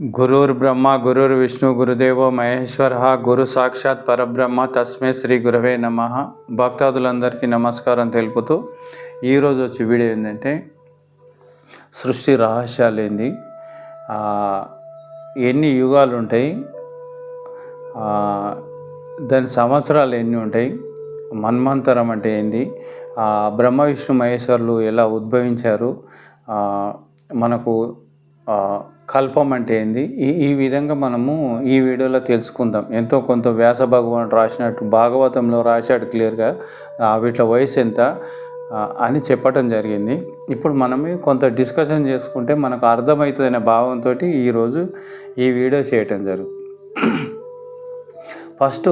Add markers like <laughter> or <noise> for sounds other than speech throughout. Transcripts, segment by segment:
గురుర్ బ్రహ్మ గురుర్ విష్ణు గురుదేవో మహేశ్వర గురు సాక్షాత్ పరబ్రహ్మ తస్మే శ్రీ గురవే నమ. భక్తాదులందరికీ నమస్కారం తెలుపుతూ ఈరోజు వచ్చి వీడియో ఏంటంటే సృష్టి రహస్యాలు ఏంది ఎన్ని యుగాలు ఉంటాయి దాని సంవత్సరాలు ఎన్ని ఉంటాయి మన్మంతరం అంటే ఏంది బ్రహ్మ విష్ణు మహేశ్వరులు ఎలా ఉద్భవించారు మనకు కల్పం అంటే ఏంది? ఈ ఈ విధంగా మనము ఈ వీడియోలో తెలుసుకుందాం. ఎంతో కొంత వ్యాస భగవాన్ రాసినట్టు భాగవతంలో రాశాడు క్లియర్గా వీటిలో వయసు ఎంత అని చెప్పటం జరిగింది. ఇప్పుడు మనమే కొంత డిస్కషన్ చేసుకుంటే మనకు అర్థమవుతుందనే భావంతో ఈరోజు ఈ వీడియో చేయటం జరుగుతుంది ఫస్ట్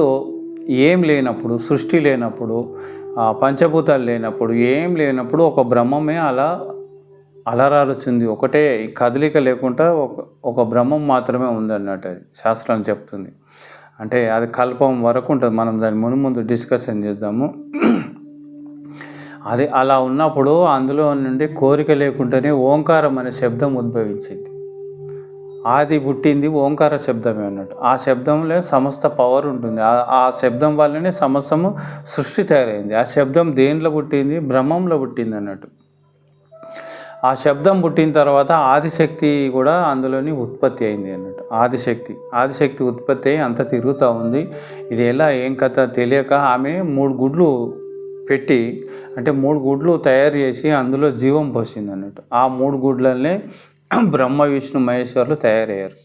ఏం లేనప్పుడు సృష్టి లేనప్పుడు పంచభూతాలు లేనప్పుడు ఏం లేనప్పుడు ఒక బ్రహ్మమే అలా అలరారుచుంది ఒకటే కదలిక లేకుండా ఒక ఒక బ్రహ్మం మాత్రమే ఉందన్నట్టు అది శాస్త్రం చెప్తుంది. అంటే అది కల్పం వరకు ఉంటుంది. మనం దాని ముందు ముందు డిస్కషన్ చేద్దాము. అది అలా ఉన్నప్పుడు అందులో నుండి కోరిక లేకుండానే ఓంకారం అనే శబ్దం ఉద్భవించింది. ఆది పుట్టింది ఓంకార శబ్దమే అన్నట్టు. ఆ శబ్దంలో సమస్త పవర్ ఉంటుంది. ఆ ఆ శబ్దం వల్లనే సమస్తము సృష్టి తయారైంది. ఆ శబ్దం దేనిలో పుట్టింది? బ్రహ్మంలో పుట్టింది అన్నట్టు. ఆ శబ్దం పుట్టిన తర్వాత ఆదిశక్తి కూడా అందులోని ఉత్పత్తి అయింది అన్నట్టు. ఆదిశక్తి. ఆదిశక్తి ఉత్పత్తి అయి అంత తిరుగుతూ ఉంది. ఇది ఎలా ఏం కథ తెలియక ఆమె మూడు గుడ్లు పెట్టి అంటే మూడు గుడ్లు తయారు చేసి అందులో జీవం పోసింది అన్నట్టు. ఆ మూడు గుడ్లనే <clears throat> బ్రహ్మ విష్ణు మహేశ్వరులు తయారయ్యారు.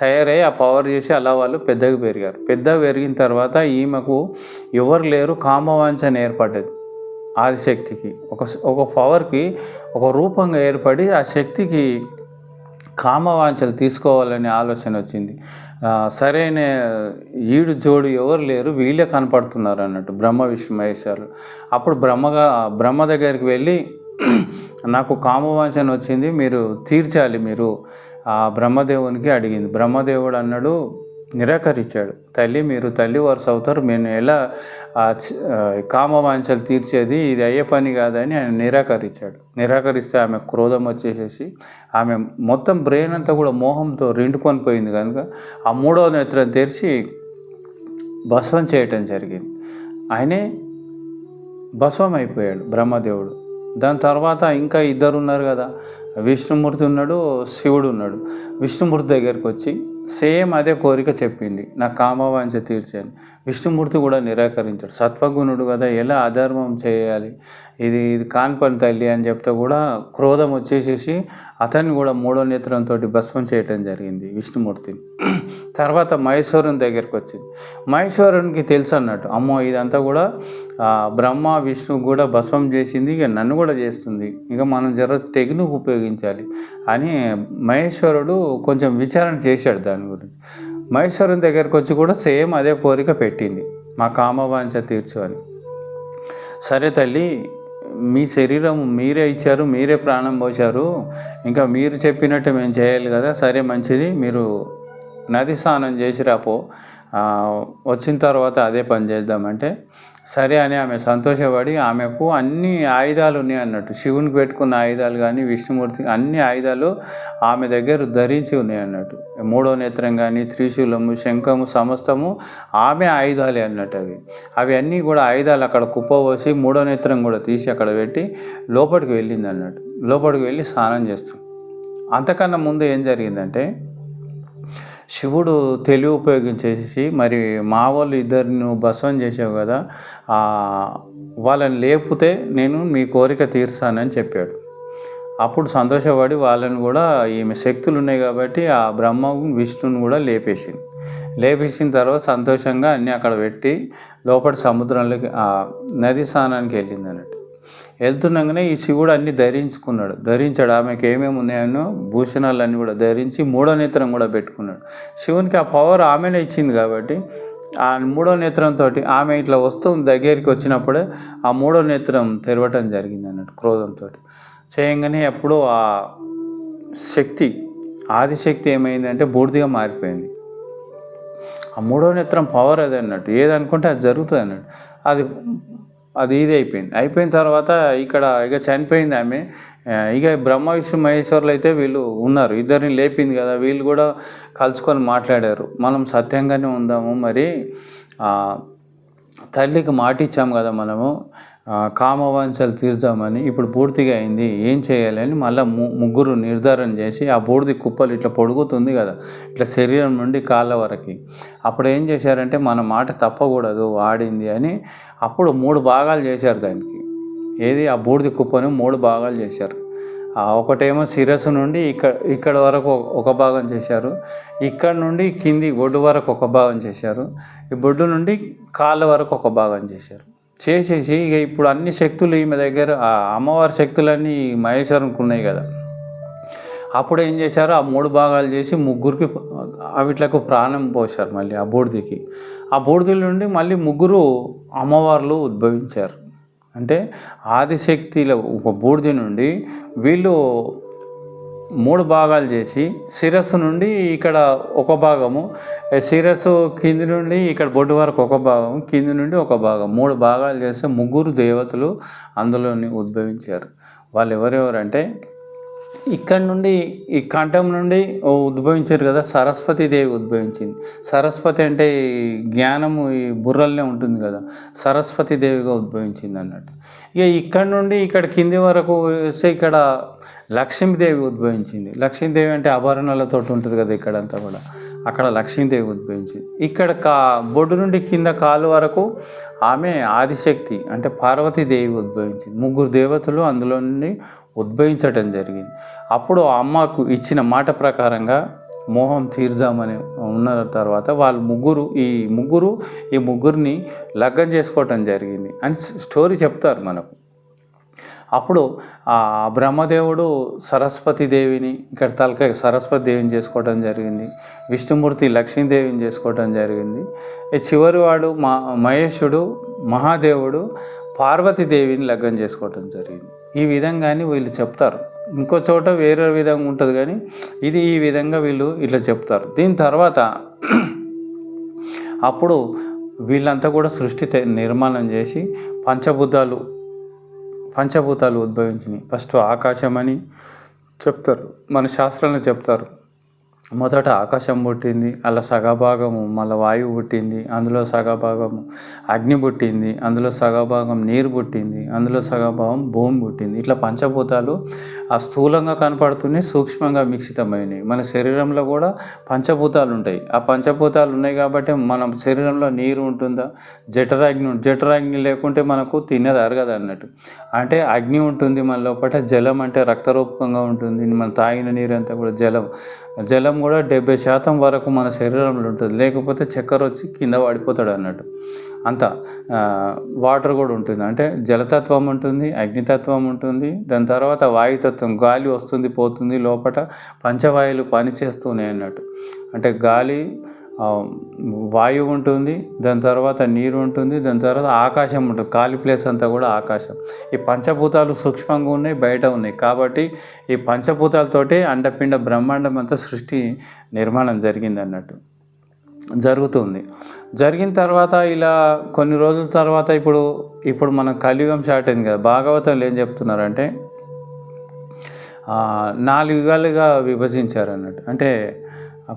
తయారై ఆ పవర్ చేసి అలా వాళ్ళు పెద్దగా పెరిగారు. పెద్దగా పెరిగిన తర్వాత ఈమెకు ఎవరు లేరు కామవాంఛన ఏర్పడ్డది. ఆదిశక్తికి ఒక ఒక పవర్కి ఒక రూపంగా ఏర్పడి ఆ శక్తికి కామవాంఛలు తీసుకోవాలనే ఆలోచన వచ్చింది. సరైన ఈడు జోడు ఎవరు లేరు వీళ్ళే కనపడుతున్నారు అన్నట్టు బ్రహ్మ విష్ణు మహేశ్వరులు. అప్పుడు బ్రహ్మగా బ్రహ్మ దగ్గరికి వెళ్ళి <clears throat> నాకు కామవాంఛన వచ్చింది మీరు తీర్చాలి మీరు. ఆ బ్రహ్మదేవునికి అడిగింది. బ్రహ్మదేవుడు అన్నాడు నిరాకరించాడు. తల్లి మీరు తల్లి వరుస అవుతారు. నేను ఎలా ఆ కామవాంఛలు తీర్చేది ఇది అయ్యే పని కాదని ఆయన నిరాకరించాడు. నిరాకరిస్తే ఆమె క్రోధం వచ్చేసేసి ఆమె మొత్తం బ్రెయిన్ అంతా కూడా మోహంతో రెండుకొని పోయింది కనుక ఆ మూడవ నేత్రం తెరిచి భస్వం చేయటం జరిగింది. ఆయనే భస్వం అయిపోయాడు బ్రహ్మదేవుడు. దాని తర్వాత ఇంకా ఇద్దరు ఉన్నారు కదా. విష్ణుమూర్తి ఉన్నాడు శివుడు ఉన్నాడు. విష్ణుమూర్తి దగ్గరికి వచ్చి సేమ్ అదే కోరిక చెప్పింది. నా కామవాంఛ తీర్చాను. విష్ణుమూర్తి కూడా నిరాకరించాడు. సత్వగుణుడు కదా ఎలా అధర్మం చేయాలి? ఇది ఇది కాన్పని తల్లి అని చెప్తే కూడా క్రోధం వచ్చేసేసి అతన్ని కూడా మూడో నేత్రంతో భస్మం చేయటం జరిగింది విష్ణుమూర్తిని తర్వాత మహేశ్వరుని దగ్గరికి వచ్చింది. మహేశ్వరునికి తెలుసు అన్నట్టు అమ్మో ఇదంతా కూడా బ్రహ్మ విష్ణు కూడా భస్మం చేసింది ఇక నన్ను కూడా చేస్తుంది. ఇక మనం జర తెగును ఉపయోగించాలి అని మహేశ్వరుడు కొంచెం విచారణ చేశాడు దాని గురించి. మహేశ్వరుని దగ్గరికి వచ్చి కూడా సేమ్ అదే కోరిక పెట్టింది. మా కామవాంఛ తీర్చు అని. సరే తల్లి మీ శరీరం మీరే ఇచ్చారు మీరే ప్రాణం పోశారు. ఇంకా మీరు చెప్పినట్టు మేము చేయాలి కదా సరే మంచిది మీరు నది స్నానం చేసి రాపో వచ్చిన తర్వాత అదే పని చేద్దామంటే సరే అని ఆమె సంతోషపడి ఆమెకు అన్ని ఆయుధాలు ఉన్నాయి అన్నట్టు. శివునికి పెట్టుకున్న ఆయుధాలు కానీ విష్ణుమూర్తి అన్ని ఆయుధాలు ఆమె దగ్గర ధరించి ఉన్నాయి అన్నట్టు. మూడో నేత్రం కానీ త్రిశూలము శంఖము సమస్తము ఆమె ఆయుధాలే అన్నట్టు అవి. అవి అన్నీ కూడా ఆయుధాలు అక్కడ కుప్పపోసి మూడో నేత్రం కూడా తీసి అక్కడ పెట్టి లోపలికి వెళ్ళింది అన్నట్టు. లోపలికి వెళ్ళి స్నానం చేస్తాం అంతకన్నా ముందు ఏం జరిగిందంటే శివుడు తెలివి ఉపయోగించేసి మరి మా వాళ్ళు ఇద్దరిని నువ్వు భస్వం చేసావు కదా వాళ్ళని లేపితే నేను మీ కోరిక తీర్స్తానని చెప్పాడు. అప్పుడు సంతోషపడి వాళ్ళని కూడా ఈమె శక్తులు ఉన్నాయి కాబట్టి ఆ బ్రహ్మ విష్ణుని కూడా లేపేసింది. లేపేసిన తర్వాత సంతోషంగా అన్నీ అక్కడ పెట్టి లోపల సముద్రంలోకి ఆ నది స్నానానికి వెళ్ళింది అన్నట్టు. వెళ్తుండగానే ఈ శివుడు అన్ని ధరించుకున్నాడు. ధరించాడు. ఆమెకి ఏమేమి ఉన్నాయనో భూషణాలు అన్నీ కూడా ధరించి మూడో నేత్రం కూడా పెట్టుకున్నాడు. శివునికి ఆ పవర్ ఆమెనే ఇచ్చింది కాబట్టి ఆ మూడో నేత్రంతో ఆమె ఇట్లా వస్తుంది దగ్గరికి వచ్చినప్పుడే ఆ మూడో నేత్రం తెరవటం జరిగింది అన్నట్టు క్రోధంతో చేయంగానే అప్పుడు ఆ శక్తి ఆదిశక్తి ఏమైందంటే బూడిదిగా మారిపోయింది. ఆ మూడో నేత్రం పవర్ అది అన్నట్టు. ఏదనుకుంటే అది జరుగుతుంది అన్నట్టు. అది అది ఇది అయిపోయింది. అయిపోయిన తర్వాత ఇక్కడ ఇక చనిపోయింది ఆమె. ఇక బ్రహ్మ విష్ణు మహేశ్వరులు అయితే వీళ్ళు ఉన్నారు. ఇద్దరిని లేపింది కదా. వీళ్ళు కూడా కలుసుకొని మాట్లాడారు. మనం సత్యంగానే ఉందాము. మరి తల్లికి మాట కదా మనము. కామవాంఛలు తీర్దామని ఇప్పుడు పూర్తిగా అయింది. ఏం చేయాలని మళ్ళీ ముగ్గురు నిర్ధారణ చేసి ఆ బూడిది కుప్పలు ఇట్లా పొడుగుతుంది కదా. ఇట్లా శరీరం నుండి కాళ్ళ వరకు. అప్పుడు ఏం చేశారంటే మన మాట తప్పకూడదు ఆడింది అని అప్పుడు మూడు భాగాలు చేశారు దానికి. ఏది? ఆ బూడిది కుప్పను మూడు భాగాలు చేశారు. ఒకటేమో శిరస్సు నుండి ఇక్కడ ఇక్కడ వరకు ఒక- భాగం చేశారు. ఇక్కడ నుండి కింది ఒడ్డు వరకు ఒక భాగం చేశారు. ఈ బొడ్డు నుండి కాళ్ళ వరకు ఒక భాగం చేశారు. చేసేసి ఇక ఇప్పుడు అన్ని శక్తులు ఈమె దగ్గర ఆ అమ్మవారి శక్తులన్నీ మహేశ్వరంకు ఉన్నాయి కదా. అప్పుడు ఏం చేశారు? ఆ మూడు భాగాలు చేసి ముగ్గురికి అవిట్లకు ప్రాణం పోశారు మళ్ళీ ఆ బూడిదికి. ఆ బూడిదల నుండి మళ్ళీ ముగ్గురు అమ్మవార్లు ఉద్భవించారు. అంటే ఆదిశక్తిలో ఒక బూడిద నుండి వీళ్ళు మూడు భాగాలు చేసి శిరస్సు నుండి ఇక్కడ ఒక భాగము శిరస్సు కింది నుండి ఇక్కడ బొడ్డు వరకు ఒక భాగం కింది నుండి ఒక భాగం. మూడు భాగాలు చేస్తే ముగ్గురు దేవతలు అందులోని ఉద్భవించారు. వాళ్ళు ఎవరెవరంటే ఇక్కడ నుండి ఈ కంఠం నుండి ఓ ఉద్భవించారు కదా సరస్వతి దేవి ఉద్భవించింది. సరస్వతి అంటే ఈ జ్ఞానము ఈ బుర్రల్నే ఉంటుంది కదా సరస్వతి దేవిగా ఉద్భవించింది అన్నట్టు. ఇక ఇక్కడ నుండి ఇక్కడ కింది వరకు వస్తే ఇక్కడ లక్ష్మీదేవి ఉద్భవించింది. లక్ష్మీదేవి అంటే ఆభరణాలతో ఉంటుంది కదా ఇక్కడంతా కూడా. అక్కడ లక్ష్మీదేవి ఉద్భవించింది. ఇక్కడ కా బొడ్డు నుండి కింద కాలు వరకు ఆమె ఆదిశక్తి అంటే పార్వతీదేవి ఉద్భవించింది. ముగ్గురు దేవతలు అందులో నుండి ఉద్భవించటం జరిగింది. అప్పుడు ఆ అమ్మకు ఇచ్చిన మాట ప్రకారంగా మోహం తీర్దామని ఉన్న తర్వాత వాళ్ళు ముగ్గురు ఈ ముగ్గురు ఈ ముగ్గురిని లగ్గం చేసుకోవటం జరిగింది. అని స్టోరీ చెప్తారు మనకు. అప్పుడు ఆ బ్రహ్మదేవుడు సరస్వతి దేవిని ఇక్కడ తలకాయ సరస్వతి దేవిని చేసుకోవడం జరిగింది. విష్ణుమూర్తి లక్ష్మీదేవిని చేసుకోవడం జరిగింది. ఈ చివరి వాడు మా మహేశుడు మహాదేవుడు పార్వతీదేవిని లగ్నం చేసుకోవడం జరిగింది. ఈ విధంగానే వీళ్ళు చెప్తారు. ఇంకో చోట వేరే విధంగా ఉంటుంది కానీ ఇది ఈ విధంగా వీళ్ళు ఇట్లా చెప్తారు. దీని తర్వాత అప్పుడు వీళ్ళంతా కూడా సృష్టి నిర్మాణం చేసి పంచభూతాలు పంచభూతాలు ఉద్భవించినాయి ఫస్ట్ ఆకాశం అని చెప్తారు. మన శాస్త్రంలో చెప్తారు. మొదట ఆకాశం పుట్టింది అలా సగభాగము మళ్ళీ వాయువు పుట్టింది అందులో సగభాగము అగ్ని పుట్టింది అందులో సగభాగం నీరు పుట్టింది అందులో సగభాగం భూమి పుట్టింది. ఇట్లా పంచభూతాలు ఆ స్థూలంగా కనపడుతున్నాయి సూక్ష్మంగా మిక్షితమైనవి మన శరీరంలో కూడా పంచభూతాలు ఉంటాయి. ఆ పంచభూతాలు ఉన్నాయి కాబట్టి మన శరీరంలో నీరు ఉంటుందా? జఠరాగ్ని జఠరాగ్ని లేకుంటే మనకు తినేది అరగదు అన్నట్టు. అంటే అగ్ని ఉంటుంది మన లోపల జలం అంటే రక్తరూపకంగా ఉంటుంది. మనం తాగిన నీరు అంతా కూడా జలం. జలం కూడా డెబ్బై శాతం వరకు మన శరీరంలో ఉంటుంది. లేకపోతే చక్కెర వచ్చి కింద పడిపోతాడు అన్నట్టు. అంత వాటర్ కూడా ఉంటుంది. అంటే జలతత్వం ఉంటుంది అగ్నితత్వం ఉంటుంది. దాని తర్వాత వాయుతత్వం గాలి వస్తుంది పోతుంది లోపల పంచవాయువులు పనిచేస్తున్నాయి అన్నట్టు అంటే గాలి వాయువు ఉంటుంది దాని తర్వాత నీరు ఉంటుంది దాని తర్వాత ఆకాశం ఉంటుంది. ఖాళీ ప్లేస్ అంతా కూడా ఆకాశం. ఈ పంచభూతాలు సూక్ష్మంగా ఉన్నాయి బయట ఉన్నాయి. కాబట్టి ఈ పంచభూతాలతోటి అండపిండ బ్రహ్మాండం అంతా సృష్టి నిర్మాణం జరిగింది అన్నట్టు జరుగుతుంది. జరిగిన తర్వాత ఇలా కొన్ని రోజుల తర్వాత ఇప్పుడు ఇప్పుడు మన కలియుగం స్టార్ట్ అయింది కదా. భాగవతంలో ఏం చెప్తున్నారంటే నాలుగు యుగాలుగా విభజించారు అన్నట్టు అంటే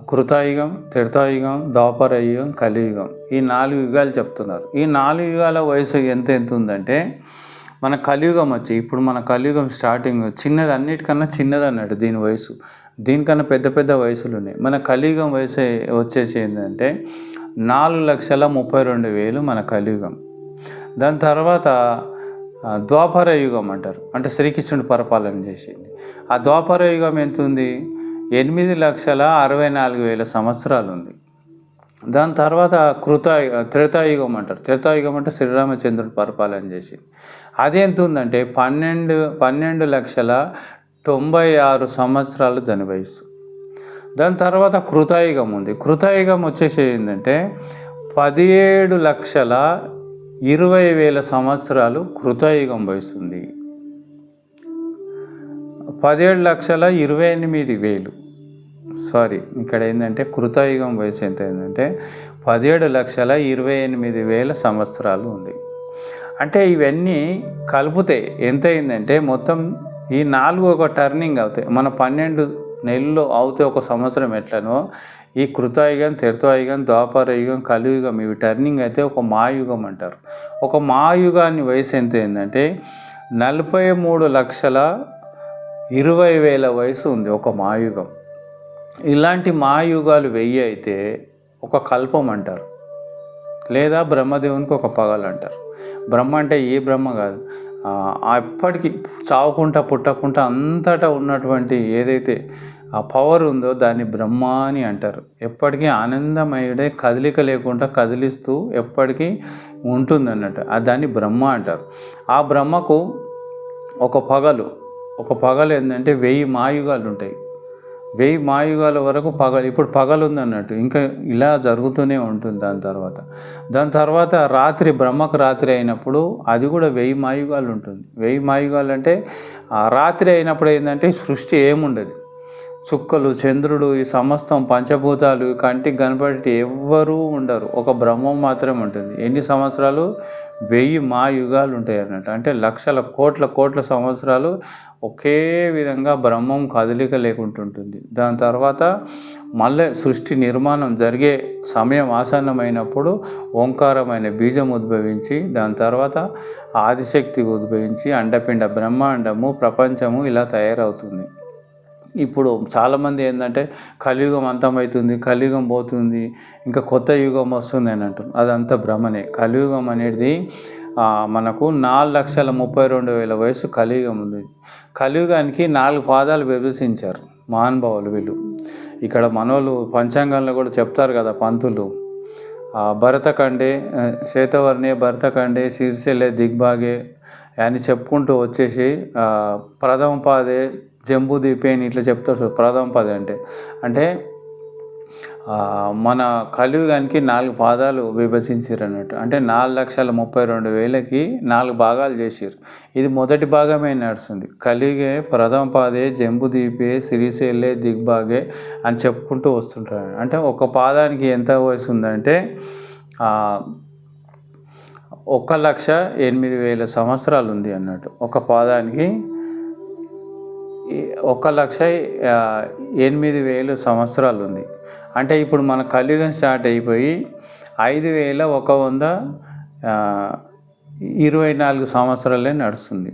కృతాయుగం త్రేతాయుగం ద్వాపర యుగం కలియుగం. ఈ నాలుగు యుగాలు చెప్తున్నారు. ఈ నాలుగు యుగాల వయసు ఎంత ఎంత ఉందంటే మన కలియుగం వచ్చి ఇప్పుడు మన కలియుగం స్టార్టింగ్ చిన్నది అన్నిటికన్నా చిన్నది అన్నట్టు దీని వయసు. దీనికన్నా పెద్ద పెద్ద వయసులు ఉన్నాయి మన కలియుగం వయసు వచ్చేసి ఏంటంటే నాలుగు లక్షల ముప్పై రెండు వేలు మన కలియుగం. దాని తర్వాత ద్వాపర యుగం అంటారు. అంటే శ్రీకృష్ణుడు పరిపాలన చేసింది. ఆ ద్వాపర యుగం ఎంత ఉంది ఎనిమిది లక్షల అరవై నాలుగు వేల సంవత్సరాలు ఉంది దాని తర్వాత కృత త్రేతాయుగం అంటారు. త్రేతాయుగం అంటే శ్రీరామచంద్రుడు పరిపాలన చేసింది. అది ఎంత ఉందంటే పన్నెండు పన్నెండు లక్షల తొంభై ఆరు సంవత్సరాలు దాని వయసు దాని తర్వాత కృతాయుగం ఉంది. కృతాయుగం వచ్చేసి ఏంటంటే పదిహేడు లక్షల ఇరవై వేల సంవత్సరాలు కృతయుగం వయసు ఉంది. పదిహేడు లక్షల ఇరవై ఎనిమిది వేలు. సారీ ఇక్కడ ఏంటంటే కృతయుగం వయసు ఎంత ఏంటంటే పదిహేడు లక్షల ఇరవై ఎనిమిది వేల సంవత్సరాలు ఉంది. అంటే ఇవన్నీ కలిపితే ఎంత అయిందంటే మొత్తం ఈ నాలుగు ఒక టర్నింగ్ అవుతాయి. మన పన్నెండు నెలలు అవుతే ఒక సంవత్సరం ఎట్లనో ఈ కృతయుగం తెరతయుగం ద్వాపరయుగం కలియుగం ఇవి టర్నింగ్ అయితే ఒక మాయుగం అంటారు. ఒక మాయుగాన్ని వయసు ఎంత ఏంటంటే నలభై మూడు లక్షల ఇరవై వేల వయసు ఉంది ఒక మాయుగం. ఇలాంటి మాయుగాలు వెయ్యి అయితే ఒక కల్పం అంటారు. లేదా బ్రహ్మదేవునికి ఒక పగలు అంటారు బ్రహ్మ అంటే ఏ బ్రహ్మ కాదు. ఎప్పటికీ అప్పటికి చావకుండా పుట్టకుండా అంతటా ఉన్నటువంటి ఏదైతే ఆ పవర్ ఉందో దాన్ని బ్రహ్మ అని అంటారు. ఎప్పటికీ ఆనందమయుడే కదలిక లేకుండా కదిలిస్తూ ఎప్పటికీ ఉంటుంది అన్నట్టు దాన్ని బ్రహ్మ అంటారు. ఆ బ్రహ్మకు ఒక పగలు ఒక పగలు ఏంటంటే వెయ్యి మాయుగాలు ఉంటాయి. వెయ్యి మాయుగాల వరకు పగలు ఇప్పుడు పగలు ఉందన్నట్టు ఇంకా ఇలా జరుగుతూనే ఉంటుంది దాని తర్వాత. దాని తర్వాత రాత్రి బ్రహ్మకు రాత్రి అయినప్పుడు అది కూడా వెయ్యి మాయుగాలు ఉంటుంది. వెయ్యి మాయుగాలు అంటే ఆ రాత్రి అయినప్పుడు ఏంటంటే సృష్టి ఏముండదు. చుక్కలు చంద్రుడు ఈ సమస్తం పంచభూతాలు కంటికి కనపడి ఎవ్వరూ ఉండరు. ఒక బ్రహ్మం మాత్రమే ఉంటుంది. ఎన్ని సంవత్సరాలు? వెయ్యి మాయుగాలు ఉంటాయి అన్నట్టు అంటే లక్షల కోట్ల కోట్ల సంవత్సరాలు ఒకే విధంగా బ్రహ్మం కదలిక లేకుంటుంటుంది. దాని తర్వాత మళ్ళీ సృష్టి నిర్మాణం జరిగే సమయం ఆసన్నమైనప్పుడు ఓంకారమైన బీజం ఉద్భవించి దాని తర్వాత ఆదిశక్తి ఉద్భవించి అండపిండ బ్రహ్మాండము ప్రపంచము ఇలా తయారవుతుంది. ఇప్పుడు చాలామంది ఏంటంటే కలియుగం అంతమవుతుంది కలియుగం పోతుంది ఇంకా కొత్త యుగం వస్తుంది అని అంటారు అదంతా భ్రమనే. కలియుగం అనేది మనకు నాలుగు లక్షల ముప్పై రెండు వేల వయసు కలియుగం ఉంది. కలియుగానికి నాలుగు పాదాలు విభజించారు మహానుభావులు వీళ్ళు. ఇక్కడ మనోళ్ళు పంచాంగంలో కూడా చెప్తారు కదా పంతులు. భరతకండే శ్వేతవర్ణే భరతకండే శీర్షెలే దిగ్భాగే అని చెప్పుకుంటూ వచ్చేసి ప్రథమ పాదే జంబూ దీపే అని ఇట్లా చెప్తారు ప్రథమ పదే అంటే. అంటే మన కలియుగానికి నాలుగు పాదాలు విభజించారు అన్నట్టు అంటే నాలుగు లక్షల ముప్పై రెండు వేలకి నాలుగు భాగాలు చేసారు ఇది మొదటి భాగమే నడుస్తుంది. కలిగే ప్రథమ పాదే జంబు దీపే సిరిసేలే దిగ్భాగే అని చెప్పుకుంటూ వస్తుంటారు. అంటే ఒక పాదానికి ఎంత వయసు ఉందంటే ఒక లక్ష ఎనిమిది వేల సంవత్సరాలు ఉంది అన్నట్టు. ఒక పాదానికి ఒక లక్ష ఎనిమిది వేలు సంవత్సరాలు ఉంది. అంటే ఇప్పుడు మన కలియుగం స్టార్ట్ అయిపోయి ఐదు వేల ఒక వంద ఇరవై నాలుగు సంవత్సరాలే నడుస్తుంది.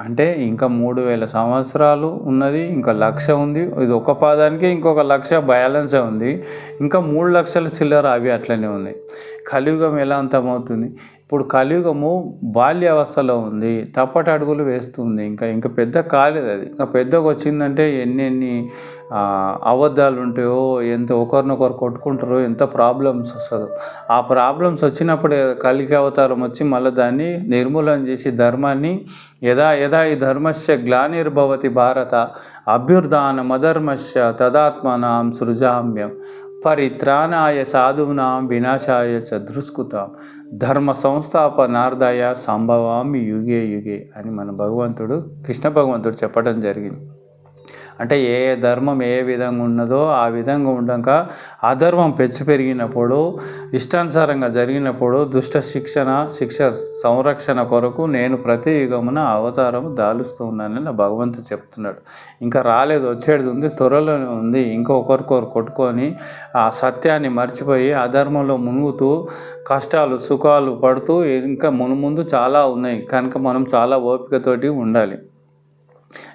అంటే ఇంకా మూడు వేల సంవత్సరాలు ఉన్నది ఇంకా లక్ష ఉంది. ఇది ఒక పాదానికి ఇంకొక లక్ష బ్యాలెన్సే ఉంది. ఇంకా మూడు లక్షల చిల్లర అవి అట్లనే ఉంది. కలియుగం ఎలా అంతమవుతుంది? ఇప్పుడు కలియుగము బాల్యావస్థలో ఉంది తప్పటి అడుగులు వేస్తుంది. ఇంకా ఇంకా పెద్ద కాలేదు అది. ఇంకా పెద్దగా వచ్చిందంటే ఎన్ని ఎన్ని అబద్ధాలు ఉంటాయో ఎంత ఒకరినొకరు కొట్టుకుంటారో ఎంత ప్రాబ్లమ్స్ వస్తుందో. ఆ ప్రాబ్లమ్స్ వచ్చినప్పుడే కలికి అవతారం వచ్చి మళ్ళీ దాన్ని నిర్మూలన చేసి ధర్మాన్ని యదా యదా ఈ ధర్మస్య గ్లానిర్భవతి భారత అభ్యుర్ధానమధర్మస్య తదాత్మనాం సృజామ్యం పరిత్రాణాయ సాధునాం వినాశాయ చ దుష్కృతాం. ధర్మ సంస్థాపనార్థాయ సంభవామి యుగే యుగే అని మన భగవంతుడు కృష్ణ భగవంతుడు చెప్పడం జరిగింది. అంటే ఏ ఏ ధర్మం ఏ విధంగా ఉన్నదో ఆ విధంగా ఉండక అధర్మం పెంచి పెరిగినప్పుడు ఇష్టానుసారంగా జరిగినప్పుడు దుష్ట శిక్షణ శిక్ష సంరక్షణ కొరకు నేను ప్రతి యుగమున అవతారం దాలుస్తూ ఉన్నానని నా భగవంతుడు చెప్తున్నాడు. ఇంకా రాలేదు వచ్చేది ఉంది త్వరలోనే ఉంది. ఇంకొకరికొకరు కొట్టుకొని ఆ సత్యాన్ని మర్చిపోయి అధర్మంలో మునుగుతూ కష్టాలు సుఖాలు పడుతూ ఇంకా మును ముందు చాలా ఉన్నాయి. కనుక మనం చాలా ఓపికతోటి ఉండాలి.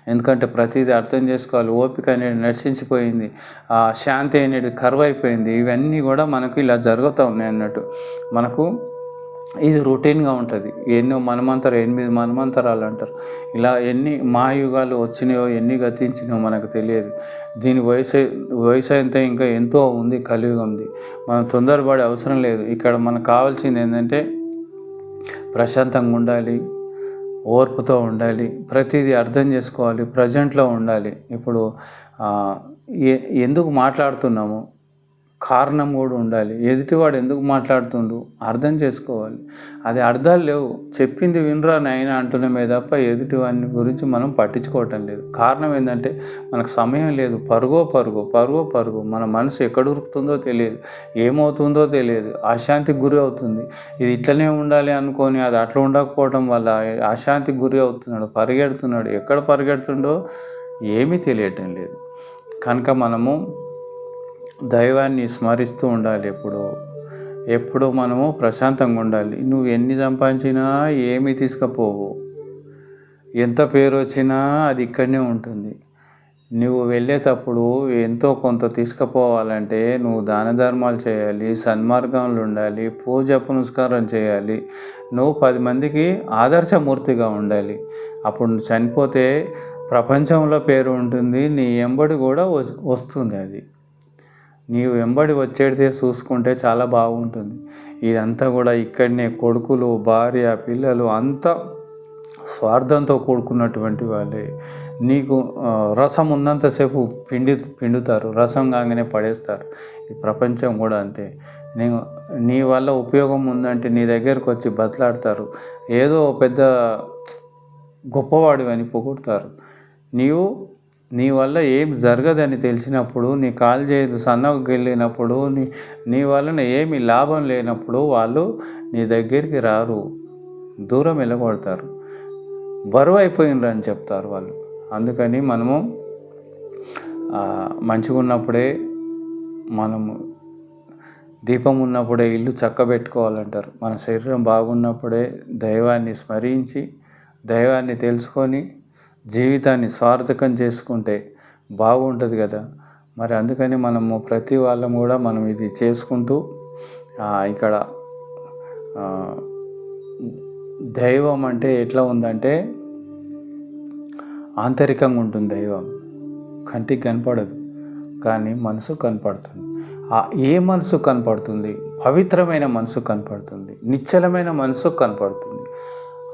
ఎందుకంటే ప్రతిదీ అర్థం చేసుకోవాలి. ఓపిక అనేది నశించిపోయింది. ఆ శాంతి అనేది కరువైపోయింది. ఇవన్నీ కూడా మనకు ఇలా జరుగుతూ ఉన్నాయి అన్నట్టు. మనకు ఇది రొటీన్గా ఉంటుంది. ఎన్నో మనమంతరం ఎనిమిది మనమంతరాలు అంటారు. ఇలా ఎన్ని మహాయుగాలు వచ్చినాయో ఎన్ని గతించినాయో మనకు తెలియదు. దీని వయసు వయసు అయితే ఇంకా ఎంతో ఉంది కలియుగంది మనం తొందరపడే అవసరం లేదు. ఇక్కడ మనకు కావాల్సింది ఏంటంటే ప్రశాంతంగా ఉండాలి. ఓర్పుతో ఉండాలి ప్రతిదీ అర్థం చేసుకోవాలి ప్రజెంట్లో ఉండాలి. ఇప్పుడు ఎందుకు మాట్లాడుతున్నాము? కారణం కూడా ఉండాలి. ఎదుటివాడు ఎందుకు మాట్లాడుతుండు? అర్థం చేసుకోవాలి. అది అర్థాలు లేవు. చెప్పింది వినరా నాయన అంటున్నామే తప్ప ఎదుటివాడిని గురించి మనం పట్టించుకోవటం లేదు. కారణం ఏంటంటే మనకు సమయం లేదు. పరుగో పరుగు పరుగో పరుగు. మన మనసు ఎక్కడ ఉరుకుతుందో తెలియదు. ఏమవుతుందో తెలియదు. అశాంతికి గురి అవుతుంది. ఇది ఇట్లనే ఉండాలి అనుకొని అది అట్లా ఉండకపోవడం వల్ల అశాంతికి గురి అవుతున్నాడు పరిగెడుతున్నాడు. ఎక్కడ పరిగెడుతుండో ఏమీ తెలియటం లేదు. కనుక మనము దైవాన్ని స్మరిస్తూ ఉండాలి ఎప్పుడు. ఎప్పుడు మనము ప్రశాంతంగా ఉండాలి. నువ్వు ఎన్ని సంపాదించినా ఏమీ తీసుకపోవు. ఎంత పేరు వచ్చినా అది ఇక్కడనే ఉంటుంది. నువ్వు వెళ్ళేటప్పుడు ఎంతో కొంత తీసుకుపోవాలంటే నువ్వు దాన ధర్మాలు చేయాలి సన్మార్గంలో ఉండాలి పూజ పునస్కారం చేయాలి. నువ్వు పది మందికి ఆదర్శమూర్తిగా ఉండాలి. అప్పుడు చనిపోతే ప్రపంచంలో పేరు ఉంటుంది నీ ఎంబడి కూడా వస్తుంది అది. నీవు వెంబడి వచ్చేటితే చూసుకుంటే చాలా బాగుంటుంది. ఇదంతా కూడా ఇక్కడనే కొడుకులు భార్య పిల్లలు అంతా స్వార్థంతో కూడుకున్నటువంటి వాళ్ళే. నీకు రసం ఉన్నంతసేపు పిండి పిండుతారు. రసం కాగానే పడేస్తారు. ఈ ప్రపంచం కూడా అంతే. నేను నీ వల్ల ఉపయోగం ఉందంటే నీ దగ్గరకు వచ్చి బతలాడతారు. ఏదో పెద్ద గొప్పవాడు అని పొగుడతారు. నీవు నీ వల్ల ఏం జరగదని తెలిసినప్పుడు నీ కాల్ చేయదు సన్నకు వెళ్ళినప్పుడు నీ నీ వలన ఏమి లాభం లేనప్పుడు వాళ్ళు నీ దగ్గరికి రారు దూరం వెళ్ళగొడతారు. బరువు అయిపోయినరు అని చెప్తారు వాళ్ళు. అందుకని మనము మంచిగా ఉన్నప్పుడే మనము దీపం ఉన్నప్పుడే ఇల్లు చక్కబెట్టుకోవాలంటారు. మన శరీరం బాగున్నప్పుడే దైవాన్ని స్మరించి దైవాన్ని తెలుసుకొని జీవితాన్ని సార్థకం చేసుకుంటే బాగుంటుంది కదా. మరి అందుకని మనము ప్రతి వాళ్ళం కూడా మనం ఇది చేసుకుంటూ ఇక్కడ దైవం అంటే ఎట్లా ఉందంటే ఆంతరికంగా ఉంటుంది దైవం. కంటికి కనపడదు కానీ మనసు కనపడుతుంది. ఆ ఏ మనసు కనపడుతుంది? పవిత్రమైన మనసు కనపడుతుంది. నిశ్చలమైన మనసు కనపడుతుంది.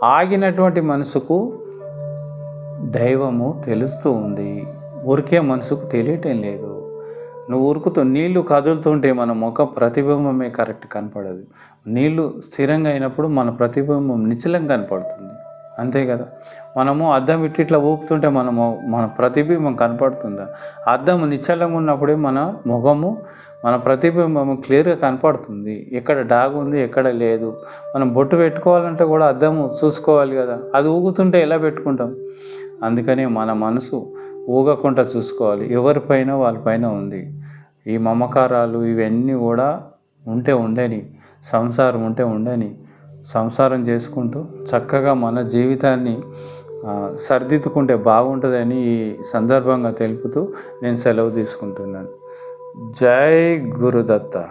ఆగినటువంటి మనసుకు దైవము తెలుస్తూ ఉంది. ఊరికే మనసుకు తెలియటం లేదు. నువ్వు ఉరుకుతూ నీళ్ళు కదులుతుంటే మన ముఖ ప్రతిబింబమే కరెక్ట్ కనపడదు. నీళ్ళు స్థిరంగా అయినప్పుడు మన ప్రతిబింబం నిశ్చలం కనపడుతుంది. అంతే కదా? మనము అద్దం ఇట్టి ఇట్లా ఊపుతుంటే మనము మన ప్రతిబింబం కనపడుతుందా? అద్దం నిశ్చలంగా ఉన్నప్పుడే మన ముఖము మన ప్రతిబింబము క్లియర్గా కనపడుతుంది. ఎక్కడ డాగ్ ఉంది ఎక్కడ లేదు. మనం బొట్టు పెట్టుకోవాలంటే కూడా అద్దము చూసుకోవాలి కదా? అది ఊగుతుంటే ఎలా పెట్టుకుంటాం? అందుకని మన మనసు ఊగకుండా చూసుకోవాలి. ఎవరిపైన వాళ్ళపైన ఉంది. ఈ మమకారాలు ఇవన్నీ కూడా ఉంటే ఉండని సంసారం ఉంటే ఉండని సంసారం చేసుకుంటూ చక్కగా మన జీవితాన్ని సర్దిద్దుకుంటే బాగుంటుందని ఈ సందర్భంగా తెలుపుతూ నేను సెలవు తీసుకుంటున్నాను. జై గురుదత్త.